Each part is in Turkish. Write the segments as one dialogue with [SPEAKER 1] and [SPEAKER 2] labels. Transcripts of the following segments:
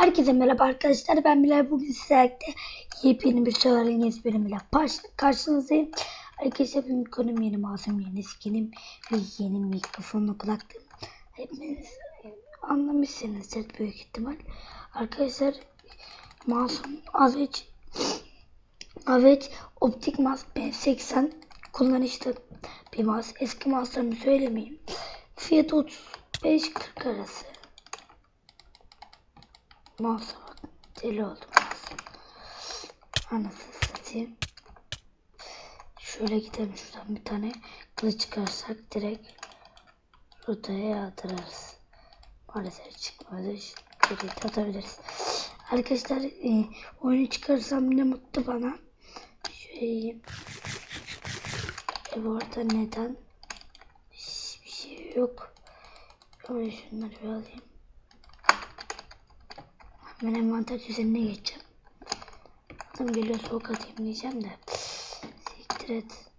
[SPEAKER 1] Herkese merhaba arkadaşlar. Ben Bilal. Bugün sizlerle yepyeni bir Söyleyiniz bölümüyle baş- karşınızdayım. Arkadaşlar benim konum yeni masum yeni skinim ve yeni mikrofonlu kulaklığım. Hepiniz e, anlamışsınızdır büyük ihtimal. Arkadaşlar masum Aveç Aveç optik mas B80 kullanışlı bir mas. Eski maslarını söylemeyeyim. Fiyatı 35-40 arası. Mouse'a bak. Deli oldum. Anasını satayım. Şöyle gidelim şuradan bir tane kılıç çıkarsak direkt rotaya yağdırırız. Maalesef çıkmadı. Geri atabiliriz. Arkadaşlar e, oyunu çıkarsam ne mutlu bana. Şöyle e, bu arada neden? Hiçbir şey yok. Ama şunları bir alayım. Ben envanter düzenine geçeceğim. Adam geliyor soğuk atayım diyeceğim de. Siktir et.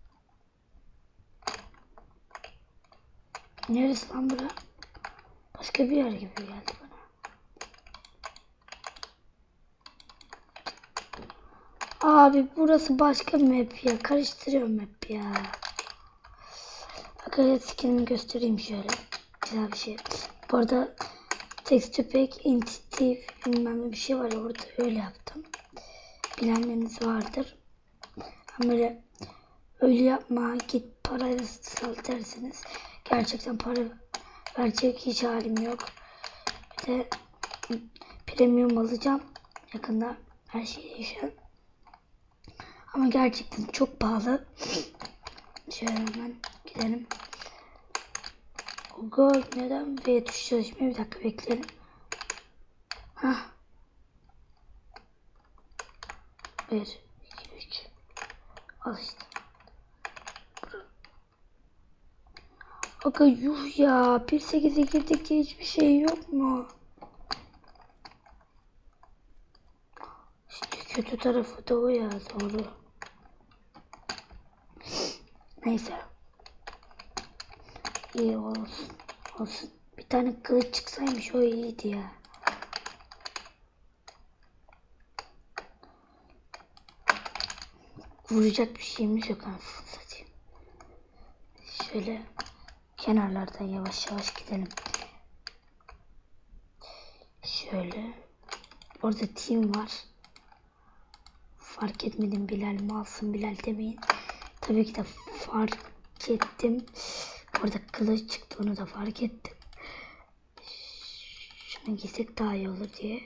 [SPEAKER 1] Neresi lan bura? Başka bir yer gibi geldi bana. Abi burası başka map ya. Karıştırıyorum map ya. Arkadaşlar skinimi göstereyim şöyle. Güzel bir şey. Bu arada Texture pack, entity bilmem ne bir şey var orada öyle yaptım. Bilenleriniz vardır. Ama öyle yapma git parayla sal derseniz gerçekten para verecek hiç halim yok. Bir de premium alacağım yakında her şey değişiyor. Ama gerçekten çok pahalı. Şöyle hemen gidelim. Gol neden V tuşu çalışmıyor? Bir dakika bekleyelim. Hah. 1, 2, 3. Al işte. Aga yuh ya. 1.8'e girdikçe hiçbir şey yok mu? İşte kötü tarafı da o ya doğru. Neyse. İyi olsun. Olsun. Bir tane kılıç çıksaymış o iyiydi ya. Vuracak bir şeyimiz yok anasını satayım. Şöyle kenarlardan yavaş yavaş gidelim. Şöyle. Orada team var. Fark etmedim Bilal malsın Bilal demeyin. Tabii ki de fark ettim. Orada kılıç çıktı onu da fark ettim. Şunu giysek daha iyi olur diye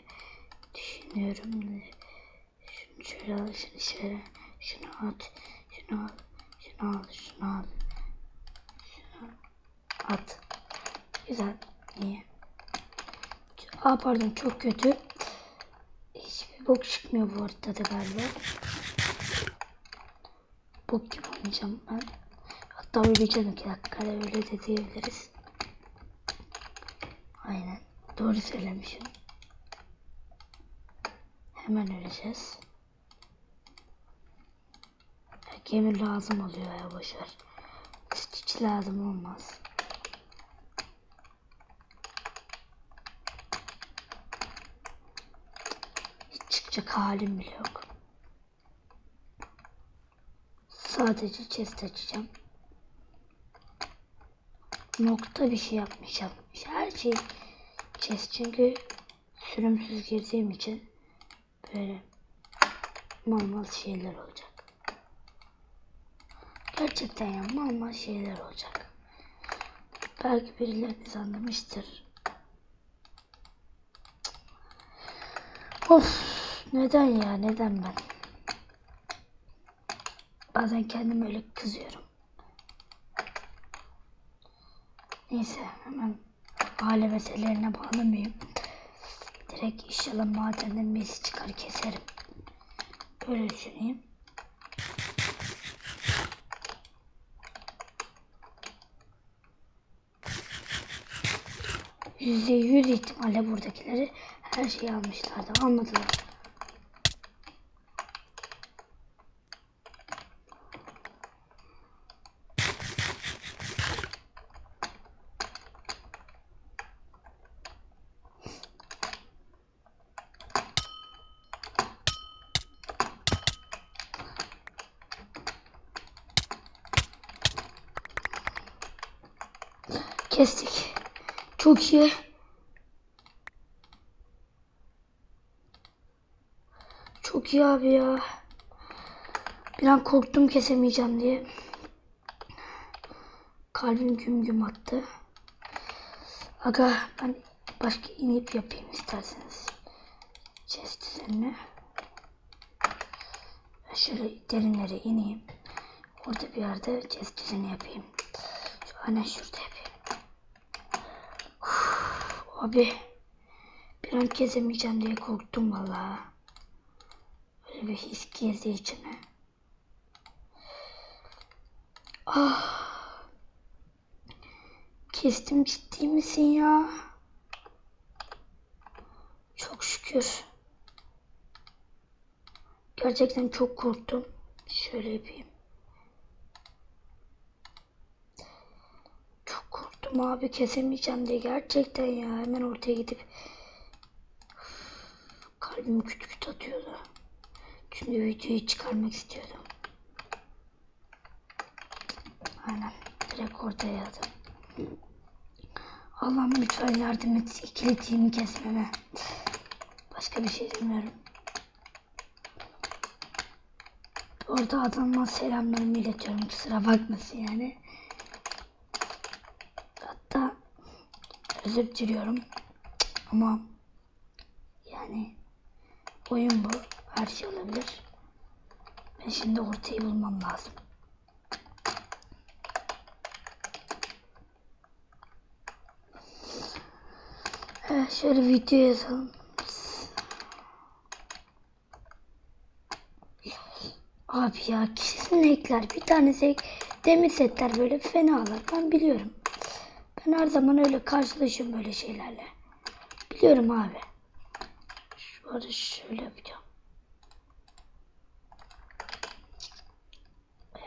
[SPEAKER 1] düşünüyorum. Şunu şöyle al, şunu şöyle, şunu at, şunu al, şunu al, şunu al, şunu at. Güzel. Niye? Aa pardon çok kötü. Hiçbir bok çıkmıyor bu ortada galiba. Bok gibi oynayacağım ben. Hatta öleceğim iki dakikada öyle de diyebiliriz. Aynen. Doğru söylemişim. Hemen öleceğiz. Gemi lazım oluyor ya boşver. Hiç lazım olmaz. Hiç çıkacak halim bile yok. Sadece chest açacağım nokta bir şey yapmayacağım. Her şey chest çünkü sürümsüz girdiğim için böyle normal şeyler olacak. Gerçekten ya normal şeyler olacak. Belki birileriniz anlamıştır. Of neden ya neden ben? Bazen kendim öyle kızıyorum. Neyse hemen aile meselelerine bağlamayayım. Direkt inşallah madenden mesi çıkar keserim. Böyle düşüneyim. Yüzde yüz ihtimalle buradakileri her şeyi almışlardı. Almadılar. Kestik. Çok iyi. Çok iyi abi ya. Bir an korktum kesemeyeceğim diye. Kalbim güm güm attı. Aga ben başka inip yapayım isterseniz. Chest üzerine. Ben Şöyle derinlere ineyim. Orada bir yerde chest düzeni yapayım. Şu aynen şurada yapayım. Abi bir an kesemeyeceğim diye korktum vallahi. Öyle bir his girdi içime. Ah. Kestim ciddi misin ya? Çok şükür. Gerçekten çok korktum. Şöyle yapayım. Korktum abi kesemeyeceğim diye gerçekten ya. Hemen ortaya gidip kalbim küt küt atıyordu. Çünkü videoyu çıkarmak istiyordum. Aynen. Direkt ortaya yazdım. Allah'ım lütfen yardım et. İkili team'i kesmeme. Başka bir şey demiyorum. Orada adama selamlarımı iletiyorum. Kusura bakmasın yani. Hatta özür diliyorum. Ama yani oyun bu. Her şey olabilir. Ben şimdi ortayı bulmam lazım. Evet, şöyle video yazalım. Abi ya kesin ekler. Bir tanesi demir setler böyle fenalar. Ben biliyorum. Ben her zaman öyle karşılaşıyorum böyle şeylerle. Biliyorum abi. Şu arada şöyle yapacağım. Ee,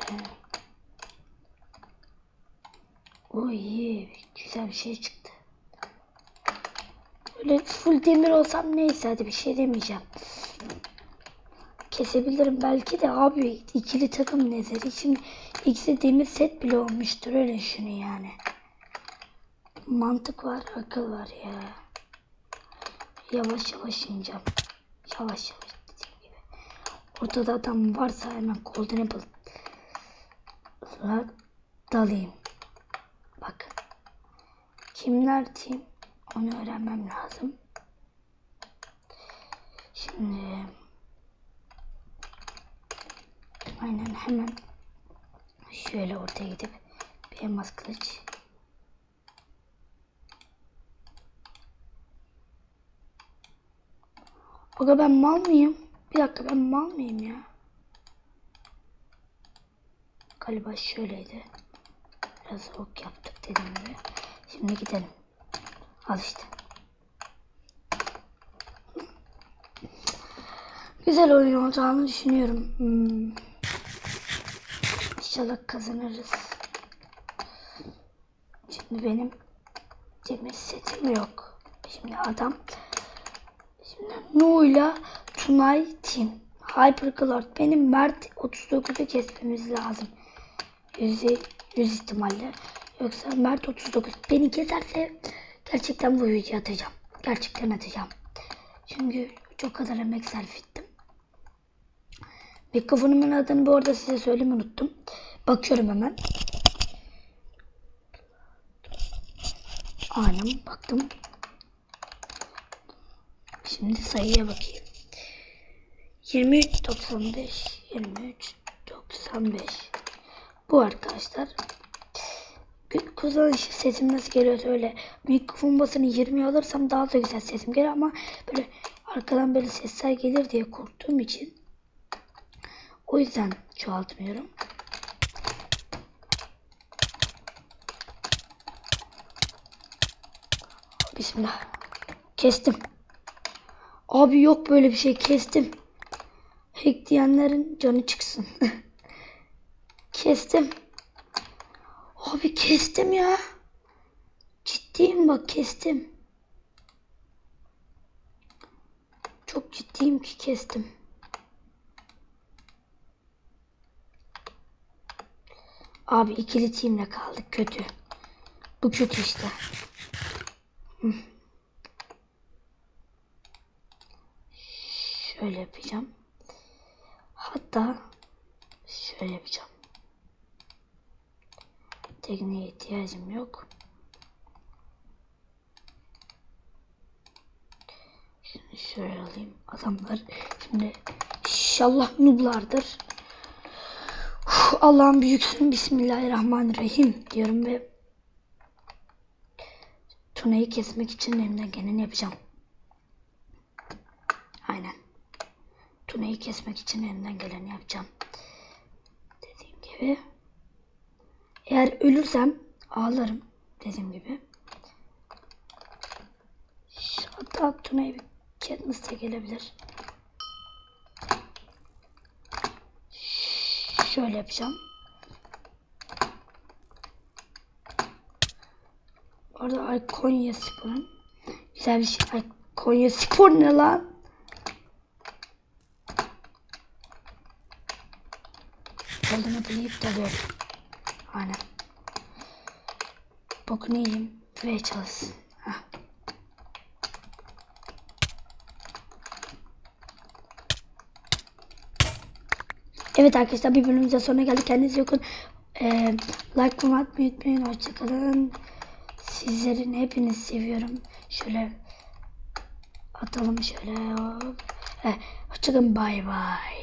[SPEAKER 1] o iyi. Güzel bir şey çıktı. Böyle full demir olsam neyse hadi bir şey demeyeceğim. Kesebilirim belki de abi ikili takım nezeri. Şimdi ikisi demir set bile olmuştur öyle düşünün yani. Mantık var akıl var ya. Yavaş yavaş ineceğim. Yavaş yavaş dediğim gibi. Ortada adam varsa hemen golden apple'la dalayım. Bakın. Kimler team? Onu öğrenmem lazım. Şimdi aynen hemen şöyle ortaya gidip bir elmas kılıç Aga ben mal mıyım? Bir dakika ben mal mıyım ya? Galiba şöyleydi. Biraz ok yaptık dediğim gibi. Şimdi gidelim. Al işte. Güzel oyun olacağını düşünüyorum. Hmm. İnşallah kazanırız. Şimdi benim demir setim yok. Şimdi adam Nu'yla Tunay Team. Hypercloud. Benim Mert 39'u kesmemiz lazım. Yüzde yüz ihtimalle. Yoksa Mert 39 beni keserse gerçekten bu videoyu atacağım. Gerçekten atacağım. Çünkü çok kadar emek sarf ettim. Mikrofonumun adını bu arada size söylemeyi unuttum. Bakıyorum hemen. Aynen baktım. Şimdi sayıya bakayım. 23 95 23 95 Bu arkadaşlar kullanış sesim nasıl geliyor öyle mikrofon basını 20 alırsam daha da güzel sesim gelir ama böyle arkadan böyle sesler gelir diye korktuğum için o yüzden çoğaltmıyorum. Bismillah. Kestim. Abi yok böyle bir şey kestim. Hack diyenlerin canı çıksın. kestim. Abi kestim ya. Ciddiyim bak kestim. Çok ciddiyim ki kestim. Abi ikili teamle kaldık kötü. Bu kötü işte. Şöyle yapacağım. Hatta şöyle yapacağım. Tekniğe ihtiyacım yok. Şimdi şöyle alayım. Adamlar şimdi inşallah nublardır. Uf, Allah'ın büyüksün. Bismillahirrahmanirrahim diyorum ve Tuna'yı kesmek için elimden geleni yapacağım. Aynen. Tuna'yı kesmek için elimden geleni yapacağım. Dediğim gibi. Eğer ölürsem ağlarım. Dediğim gibi. Hatta Tuna'ya bir Katniss gelebilir. Şöyle yapacağım. Orada Konya Spor'un güzel bir şey. Konya Spor ne lan? Olduğunu bilip dalıyorum. Aynen. Bokunu yiyeyim ve çalışsın. Heh. Evet arkadaşlar bir bölümümüzde sonuna geldik. Kendinize iyi bakın. Ee, like bunu atmayı unutmayın. Hoşçakalın. Sizlerin hepinizi seviyorum. Şöyle atalım şöyle. Eh, hoşçakalın. Bay bay.